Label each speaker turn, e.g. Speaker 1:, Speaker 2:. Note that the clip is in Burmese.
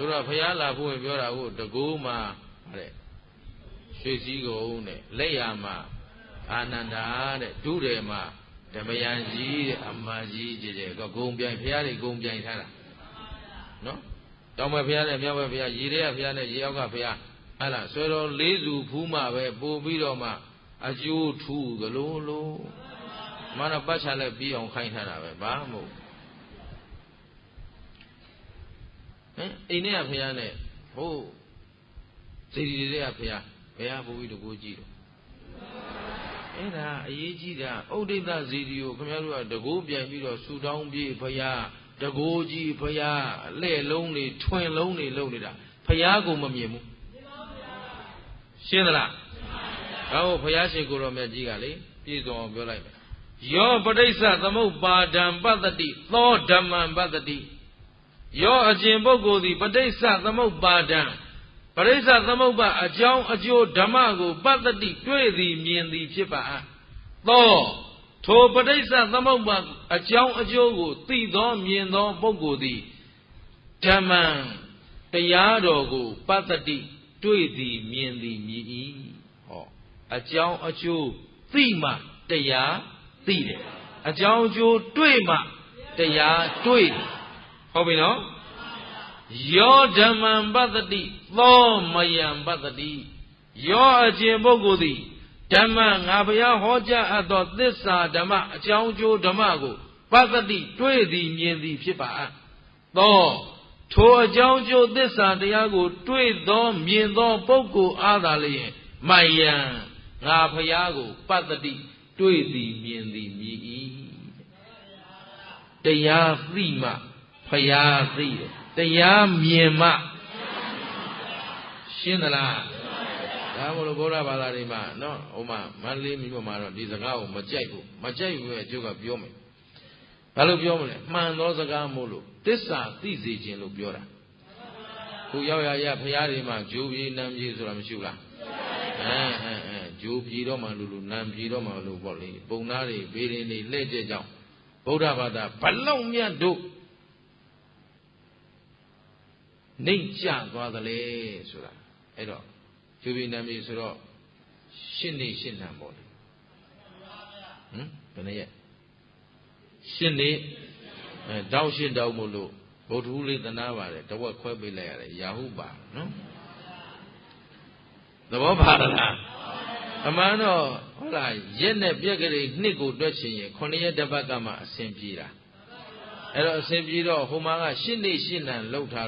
Speaker 1: ဆိုတော့ဘုရားလာဖို့ပြောတာကိုတကူမှာတဲ့ရွှေစည်းကုန်းတဲ့လက်ရမှာအာနန္ဒာတဲ့ဒုတယ်မှာဓမယံကြီးတဲ့အမကြီးကြည်ကြည်ကဂုံပြိုင်ဘုရားတွေဂုံပြိုင်ထားတာနော်တောင်ဘက်ဘုရားနဲ့မြောက်ဘက်ဘုရားရေရဲဘုရားနဲ့ရေရောက်ကဘုရားဟဲ့လားဆွေတော်လေးစုဖူးမှပဲပို့ပြီးတော့မှအကျိုးထူးကလေးလို့မနပတ်ချလည်းပြီးအောင်ခိုင်းထားတာပဲဘာမှမဟုတ် ဟင်အိမ်ထဲကဘုရားနဲ့ဟိုးစီရီတွေကဘုရားဘုရားဘုရားတကူကြည့်တော့အဲ့ဒါအရေးကြီးတာဥဒိတဇီဒီကိုခင်ဗျားတို့ကတကူပြန်ပြီးတော့ဆူတောင်းပြေးဘုရားတကူကြီးဘုရားအလဲ့လုံးတွေထွင်လုံးတွေလုံနေတာဘုရားကိုမမြင်ဘူးရှင်းသလားဟောဘုရားရှင်ကိုရောမြတ်ကြီးကလေပြည့်စုံအောင်ပြောလိုက်မယ်ယောပဋိစ္စသမုပ္ပါဒံပတ္တိသောဓမ္မံပတ္တိ ယောအကျင်ပုဂ္ဂိုလ်သည်ပဋိစ္စသမုပ္ပါဒံပရိစ္ဆသမုပ္ပါအကြောင်းအကျိုးဓမ္မကိုပတ္တိတွေ့သည်မြင်သည်ဖြစ်ပါအသောထိုပဋိစ္စသမုပ္ပါအကြောင်းအကျိုးကိုသိသောမြင်သောပုဂ္ဂိုလ်သည်ဓမ္မံတရားတော်ကိုပတ္တိတွေ့သည်မြင်သည်မြည်၏ဟောအကြောင်းအကျိုးသိမှတရားသိတယ်အကြောင်းအကျိုးတွေ့မှတရားတွေ့တယ် ဟုတ်ပြီနော်ယောဓမ္မံပတ္တိသောမယံပတ္တိယောအကျင်ပုဂ္ဂိုလ်သည်ဓမ္မငါဘုရားဟောကြားအပ်သောသစ္စာဓမ္မအကြောင်းကျိုးဓမ္မကိုပတ္တိတွေ့သည်မြင်သည်ဖြစ်ပါအသောထိုအကြောင်းကျိုးသစ္စာတရားကို တွေ့သောမြင်သောပုဂ္ဂိုလ်အားသာလျင်မယံငါဘုရားကိုပတ္တိတွေ့သည်မြင်သည်မြည်၏တရားသိမှ ဘုရားသိတယ်တရားမြင်မှရှင်းသလားဒါမို့လို့ဗုဒ္ဓဘာသာတွေမှာနော်ဟိုမှာမန္တလေးမြို့မှာတော့ဒီစကားကိုမကြိုက်ဘူးမကြိုက်ဘူးပဲအကျိုးကပြောမယ်ဘာလို့ပြောမလဲမှန်သောစကားမို့လို့တစ္ဆာသိစေခြင်းလို့ပြောတာခုရောက်ရရဘုရားတွေမှာဂျိုးပြေနံပြေဆိုတာမရှိဘူးလားအဲအဲအဲဂျိုးပြေတော့မှလို့လို့နံပြေတော့မှလို့ပေါ့လေပုံသားတွေဘေးရင်တွေလှဲ့ကြကြောင်းဗုဒ္ဓဘာသာဘလောက်မြတ်တို့ နှိမ့်ကျသွားသလဲဆိုတာအဲ့တော့ကျူဘီနာမည်ဆိုတော့ရှင်းနေရှင်းထံပေါ့လေဟမ်ဘယ်နဲ့ရရှင်းနေအဲတောက်ရှင်းတောက်မို့လို့ဗုဒ္ဓဟူးလေးသနာပါတယ်တဝက်ခွဲပေးလိုက်ရတယ်ယာဟုပါနော်သဘောပါလားအမှန်တော့ဟုတ်လားရက်နဲ့ပြက်ကလေးနှစ်ကိုတွက်ချင်ရင်9ရက်တစ်ပတ်ကမှအဆင်ပြေတာအဲ့တော့အဆင်ပြေတော့ဟိုမှာကရှင်းနေရှင်းတန်လှုပ်ထား